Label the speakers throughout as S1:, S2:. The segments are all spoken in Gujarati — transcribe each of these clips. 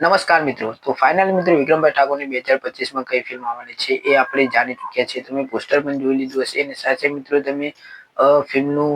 S1: નમસ્કાર મિત્રો. તો ફાઇનલ મિત્રો વિક્રમભાઈ ઠાકોરની બે હજાર પચીસમાં કઈ ફિલ્મ આવવાની છે એ આપણે જાણી ચૂક્યા છીએ. તમે પોસ્ટર પણ જોઈ લીધું હશે અને સાથે મિત્રો તમે ફિલ્મનું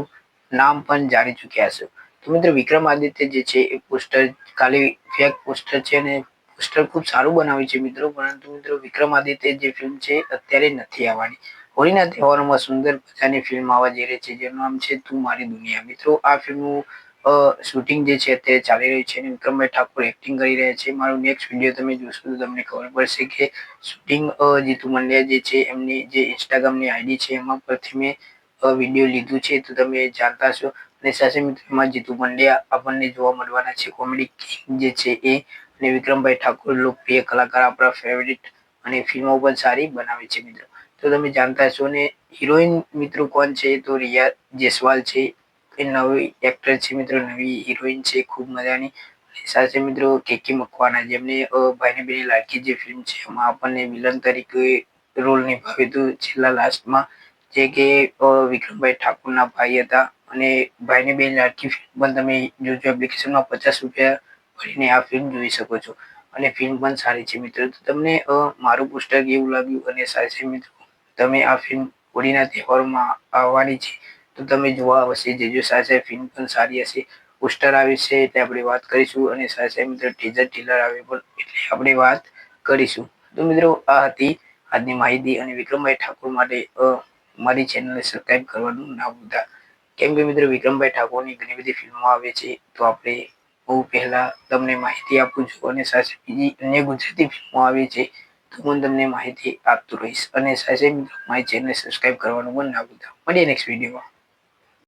S1: નામ પણ જાણી ચૂક્યા હશો. તો મિત્રો વિક્રમ આદિત્ય જે છે એ પોસ્ટર ખાલી ફેક પોસ્ટર છે અને પોસ્ટર ખૂબ સારું બનાવ્યું છે મિત્રો. પરંતુ મિત્રો વિક્રમ આદિત્ય જે ફિલ્મ છે અત્યારે નથી આવવાની. હોળીના તહેવારોમાં સુંદર મજાની ફિલ્મ આવવા જઈ રહી છે જેનું નામ છે તું મારી દુનિયા. મિત્રો આ ફિલ્મનું શૂટિંગ જે છે તે ચાલી રહ્યું છે અને વિક્રમભાઈ ઠાકોર એક્ટિંગ કરી રહ્યા છે. મારું નેક્સ્ટ વીડિયો તમે જોશો તો તમને ખબર પડશે કે શૂટિંગ જીતુ મંડ્યા જે છે એમની જે ઇન્સ્ટાગ્રામની આઈડી છે એમાં પરથી મેં વીડિયો લીધું છે તો તમે જાણતા છો અને સાથે મિત્રો એમાં જીતુ મંડ્યા આપણને જોવા મળવાના છે. કોમેડી કિંગ જે છે એ અને વિક્રમભાઈ ઠાકોર લોકપ્રિય કલાકાર આપણા ફેવરિટ અને ફિલ્મો પણ સારી બનાવે છે મિત્રો. તો તમે જાણતા છો અને હિરોઈન મિત્રો કોણ છે? તો રિયા જેસવાલ છે. એ નવી એક્ટર છે મિત્રો, નવી હિરોઈન છે, ખૂબ મજાની. સાથે મિત્રો, કેકી મકવાના જેમને ભાઈને બેની લાડકી જે ફિલ્મ છે, એમાં આપણને વિલન તરીકે રોલ નિભાવ્યું હતું છેલ્લા લાસ્ટમાં જે કે વિક્રમભાઈ ઠાકોરના ભાઈ હતા. અને ભાઈને બેની લાડકી ફિલ્મ પણ તમે જોજો એપ્લિકેશનમાં પચાસ રૂપિયા ભરીને આ ફિલ્મ જોઈ શકો છો. અને ફિલ્મ પણ સારી છે મિત્રો. તો તમને મારું પુસ્તક એવું લાગ્યું? અને સાથે મિત્રો, તમે આ ફિલ્મ હોળીના તહેવારોમાં આવવાની છે તો તમે જોવા અવશ્ય જજો સાથે ફિલ્મ પણ સારી હશે. પોસ્ટર આવે છે એટલે આપણે વાત કરીશું અને સાથે મિત્રો ટીઝર ટીલર આવે પણ એટલે આપણે વાત કરીશું. તો મિત્રો, આ હતી આજની માહિતી અને વિક્રમભાઈ ઠાકોર માટે મારી ચેનલને સબસ્ક્રાઈબ કરવાનું ના ભૂલતા. કેમ કે મિત્રો, વિક્રમભાઈ ઠાકોરની ઘણી બધી ફિલ્મો આવે છે, તો આપણે બહુ પહેલા તમને માહિતી આપું છું અને સાથે બીજી અન્ય ગુજરાતી ફિલ્મો આવે છે, તો હું તમને માહિતી આપતો રહીશ. અને સાથે મિત્રો, મારી ચેનલને સબસ્ક્રાઈબ કરવાનું પણ ના ભૂલતા. મળીએ નેક્સ્ટ વિડીયોમાં